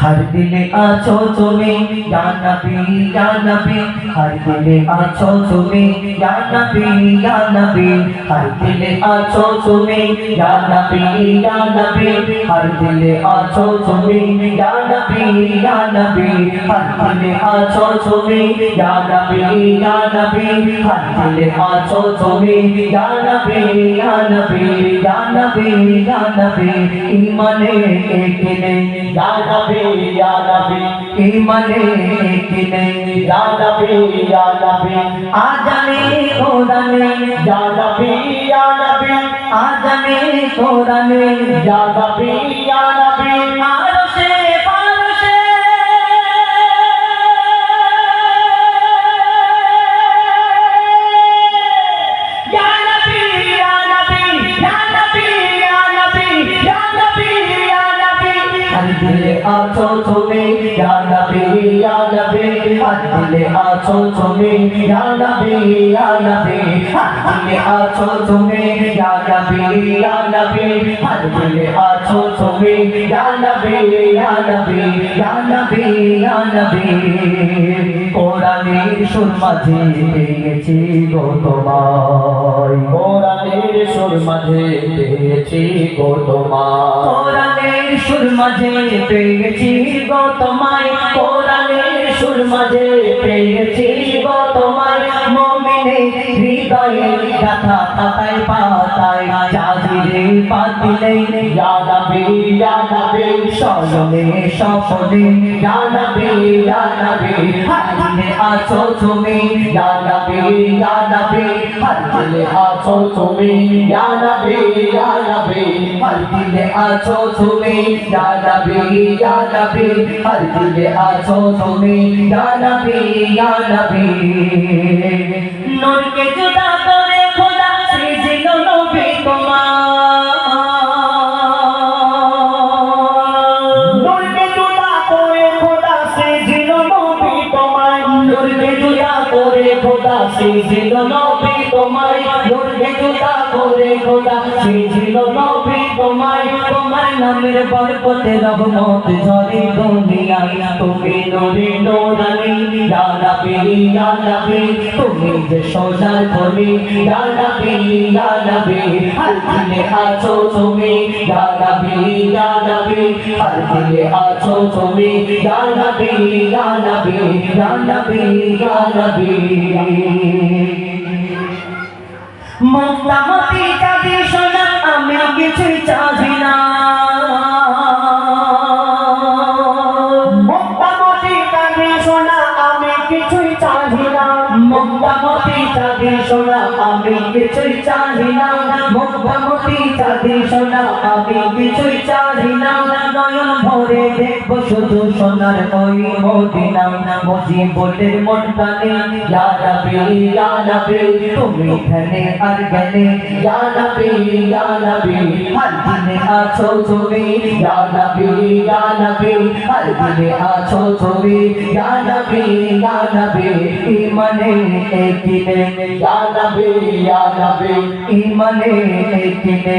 हर दिल आछो तुम्हें या नबी या नबी। हर दिल आछो तुम्हें या नबी या नबी। हर दिल आछो तुम्हें या नबी या नबी। हर दिल आछो तुम्हें या नबी या नबी। हर दिल आछो तुम्हें या नबी या नबी। हर दिल आछो तुम्हें या नबी या नबी। या नबी या नबी। ईमाने एक नहीं या नबी। या नबी ईमाने एक नहीं या नबी या नबी आजमे कोरने या नबी या नबी आजमे कोरने या नबी या नबी আছো তুমি ইয়া নবী ইয়া নবী দিলে আছো তুমি ইয়া নবী ইয়া নবী হাত দিলে আছো তুমি ইয়া নবী ইয়া নবী হাত দিলে আছো তুমি ইয়া নবী ইয়া সুর মাঝে পেয়েছি গো তোমায়। কোরআনের সুর মাঝে পেয়েছি গো তোমার কোরআনের সুর মাঝে পেয়েছি গো তোমায়। কোরআনের সুর মাঝে পেয়েছি গো তোমায়। মমিনে হৃদয়ে গাথা পাতায় চাঁদিরে পাতিলে স্বপনে। ইয়া আছো তুমি ইয়া নবী ইয়া নবী হর দিলে আছো তুমি ইয়া নবী ইয়া নবী হর দিলে আছো তুমি ইয়া নবী ইয়া নবী হর দিলে আছো তুমি ইয়া নবী ইয়া নবী নূর কে জুদা খোদা, সেই ছিল নবী তোমার মুরগি জুতা করে খোদা, সেই ছিল নবী তোমার তোমার নামের বরকতে রহমত ঝরে দুনিয়ায়। তুমি নরে নোরানি ইয়ালাবি ইয়ালাবি তুমি যে সোজার ধরে ইয়ালাবি ইয়ালাবি আর দিলে আছো তুমি ইয়ালাবি ইয়ালাবি আর দিলে আছো তুমি ইয়ালাবি ইয়ালাবি ইয়ালাবি ইয়ালাবি মুক্তামতি যাবে সোনা আমি কিছুই চাহি না। মুক্তামতি যাবে সোনা আমি কিছুই চাহি না। মুক্তামতি যাবে সোনা আমি কিছুই চাহি না। মুক্তামতি চাঁদি সোনা আমি কিছুই চাহি না নয়ন ভরে দেখব শুধু সোনার ওই মদিনা মজি বলে মন কানে ইয়া নবী ইয়া নবী তুমি ধনে আর গনে ইয়া নবী ইয়া নবী হর দিনে আছো তুমি ইয়া নবী ইয়া নবী হর দিনে আছো তুমি ইয়া নবী ইয়া নবী ইমানে একিনে ইয়া নবী ইয়া নবী ইমানে একিনে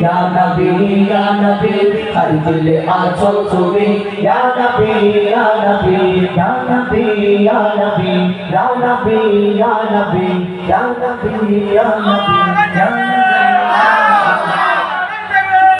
ইয়া নবী ইয়া নবী হর দিলে আছো তুমি ইয়া নবী ইয়া নবী ইয়া নবী ইয়া নবী ইয়া নবী ইয়া নবী ইয়া নবী ইয়া নবী ইয়া নবী